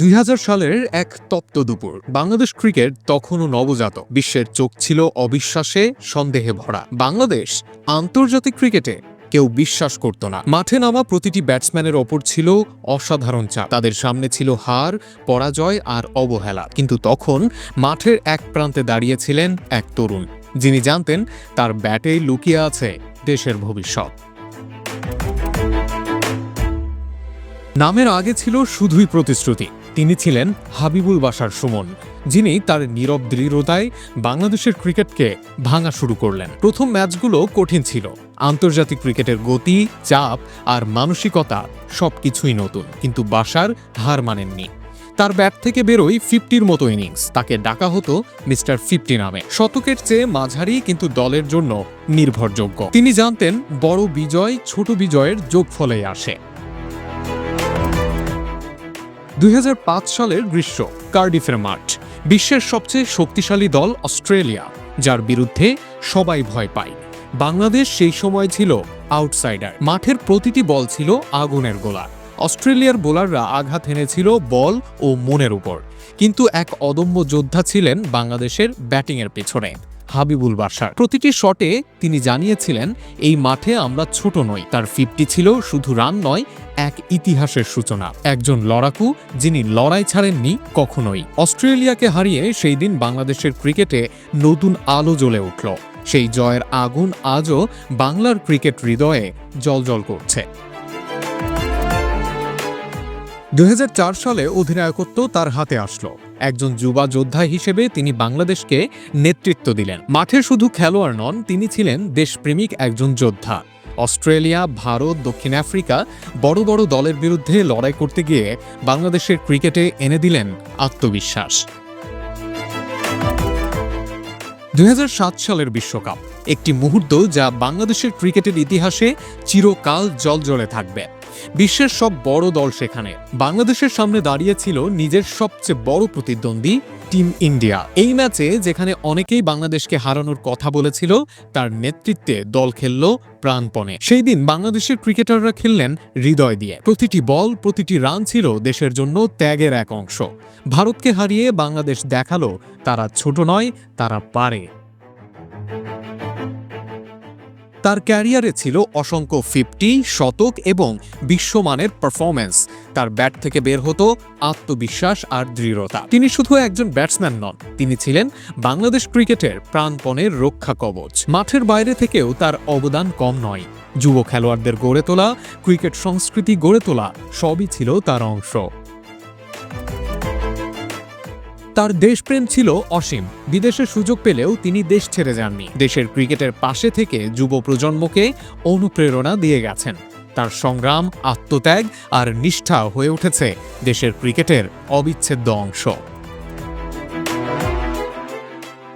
দুই হাজার সালের এক তপ্ত দুপুর, বাংলাদেশ ক্রিকেট তখনও নবজাত বিশ্বের চোখ ছিল অবিশ্বাসে সন্দেহে ভরা। বাংলাদেশ আন্তর্জাতিক ক্রিকেটে কেউ বিশ্বাস করত না। মাঠে নামা প্রতিটি ব্যাটসম্যানের ওপর ছিল অসাধারণ চাপ। তাদের সামনে ছিল হার, পরাজয় আর অবহেলা। কিন্তু তখন মাঠের এক প্রান্তে দাঁড়িয়েছিলেন এক তরুণ, যিনি জানতেন তার ব্যাটেই লুকিয়ে আছে দেশের ভবিষ্যৎ। নামের আগে ছিল শুধুই প্রতিশ্রুতি। তিনি ছিলেন হাবিবুল বাসার সুমন, যিনি তার নীরব দৃঢ়তায় বাংলাদেশের ক্রিকেটকে ভাঙা শুরু করলেন। প্রথম ম্যাচগুলো কঠিন ছিল। আন্তর্জাতিক ক্রিকেটের গতি, চাপ আর মানসিকতা সবকিছুই নতুন, কিন্তু বাসার হার মানেননি। তার ব্যাট থেকে বেরোই ফিফটির মতো ইনিংস। তাকে ডাকা হতো মিস্টার ফিফটি নামে। শতকের চেয়ে মাঝারি, কিন্তু দলের জন্য নির্ভরযোগ্য। তিনি জানতেন বড় বিজয় ছোট বিজয়ের যোগফলেই আসে। দুই হাজার পাঁচ সালের গ্রীষ্ম, কার্ডিফের মাঠ, বিশ্বের সবচেয়ে শক্তিশালী দল অস্ট্রেলিয়া, যার বিরুদ্ধে সবাই ভয় পায়। বাংলাদেশ সেই সময় ছিল আউটসাইডার। মাঠের প্রতিটি বল ছিল আগুনের গোলা। অস্ট্রেলিয়ার বোলাররা আঘাত এনেছিল বল ও মনের উপর। কিন্তু এক অদম্য যোদ্ধা ছিলেন বাংলাদেশের ব্যাটিংয়ের পেছনে। হাবিবুল বাসার প্রতিটি শটে তিনি জানিয়েছিলেন, এই মাঠে আমরা ছোট নই। তার ফিফটি ছিল, শুধু রান নয়, এক ইতিহাসের সূচনা। একজন লড়াকু যিনি লড়াই ছাড়েননি কখনোই। অস্ট্রেলিয়াকে হারিয়ে সেই দিন বাংলাদেশের ক্রিকেটে নতুন আলো জ্বলে উঠল। সেই জয়ের আগুন আজও বাংলার ক্রিকেট হৃদয়ে জলজল করছে। দুই হাজার চার সালে অধিনায়কত্ব তার হাতে আসলো। একজন যুবা যোদ্ধা হিসেবে তিনি বাংলাদেশকে নেতৃত্ব দিলেন। মাঠে শুধু খেলোয়াড় নন, তিনি ছিলেন দেশপ্রেমিক একজন যোদ্ধা। অস্ট্রেলিয়া, ভারত, দক্ষিণ আফ্রিকা বড় বড় দলের বিরুদ্ধে লড়াই করতে গিয়ে বাংলাদেশের ক্রিকেটে এনে দিলেন আত্মবিশ্বাস। দুই হাজার সাত সালের বিশ্বকাপ, একটি মুহূর্ত যা বাংলাদেশের ক্রিকেটের ইতিহাসে চিরকাল জলজলে থাকবে। বিশ্বের সব বড় দল সেখানে। বাংলাদেশের সামনে দাঁড়িয়েছিল নিজের সবচেয়ে বড় প্রতিদ্বন্দ্বী টিম ইন্ডিয়া। এই ম্যাচে যেখানে অনেকেই বাংলাদেশকে হারানোর কথা বলেছিল, তার নেতৃত্বে দল খেলল প্রাণপণে। সেই দিন বাংলাদেশের ক্রিকেটাররা খেললেন হৃদয় দিয়ে। প্রতিটি বল, প্রতিটি রান ছিল দেশের জন্য ত্যাগের এক অংশ। ভারতকে হারিয়ে বাংলাদেশ দেখাল, তারা ছোট নয়, তারা পারে। তার ক্যারিয়ারে ছিল অসংখ্য ফিফটি, শতক এবং বিশ্বমানের পারফরম্যান্স তার ব্যাট থেকে বের হতো আত্মবিশ্বাস আর দৃঢ়তা। তিনি শুধু একজন ব্যাটসম্যান নন, তিনি ছিলেন বাংলাদেশ ক্রিকেটের প্রাণপণের রক্ষা কবচ। মাঠের বাইরে থেকেও তার অবদান কম নয়। যুব খেলোয়াড়দের গড়ে তোলা, ক্রিকেট সংস্কৃতি গড়ে তোলা, সবই ছিল তার অংশ। তার দেশপ্রেম ছিল অসীম। বিদেশের সুযোগ পেলেও তিনি দেশ ছেড়ে যাননি। দেশের ক্রিকেটের পাশে থেকে যুব প্রজন্মকে অনুপ্রেরণা দিয়ে গেছেন। তার সংগ্রাম, আত্মত্যাগ আর নিষ্ঠা হয়ে উঠেছে দেশের ক্রিকেটের অবিচ্ছেদ্য অংশ।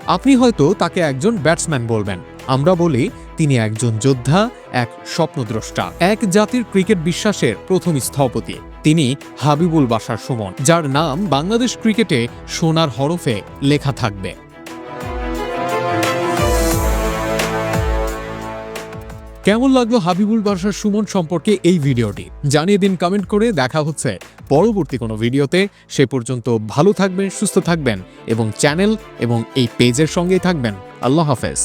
আপনি হয়তো তাকে একজন ব্যাটসম্যান বলবেন। আমরা বলি, তিনি একজন যোদ্ধা, এক স্বপ্নদ্রষ্টা, এক জাতির ক্রিকেট বিশ্বাসের প্রথম স্থপতি। তিনি হাবিবুল বাসার সুমন, যার নাম বাংলাদেশ ক্রিকেটে সোনার হরফে লেখা থাকবে। কেমন লাগল হাবিবুল বাসার সুমন সম্পর্কে এই ভিডিওটি? জানিয়ে দিন কমেন্ট করে, দেখা হচ্ছে পরবর্তী কোনো ভিডিওতে। সে পর্যন্ত ভালো থাকবেন, সুস্থ থাকবেন এবং চ্যানেল এবং এই পেজের সঙ্গেই থাকবেন। আল্লাহ হাফেজ।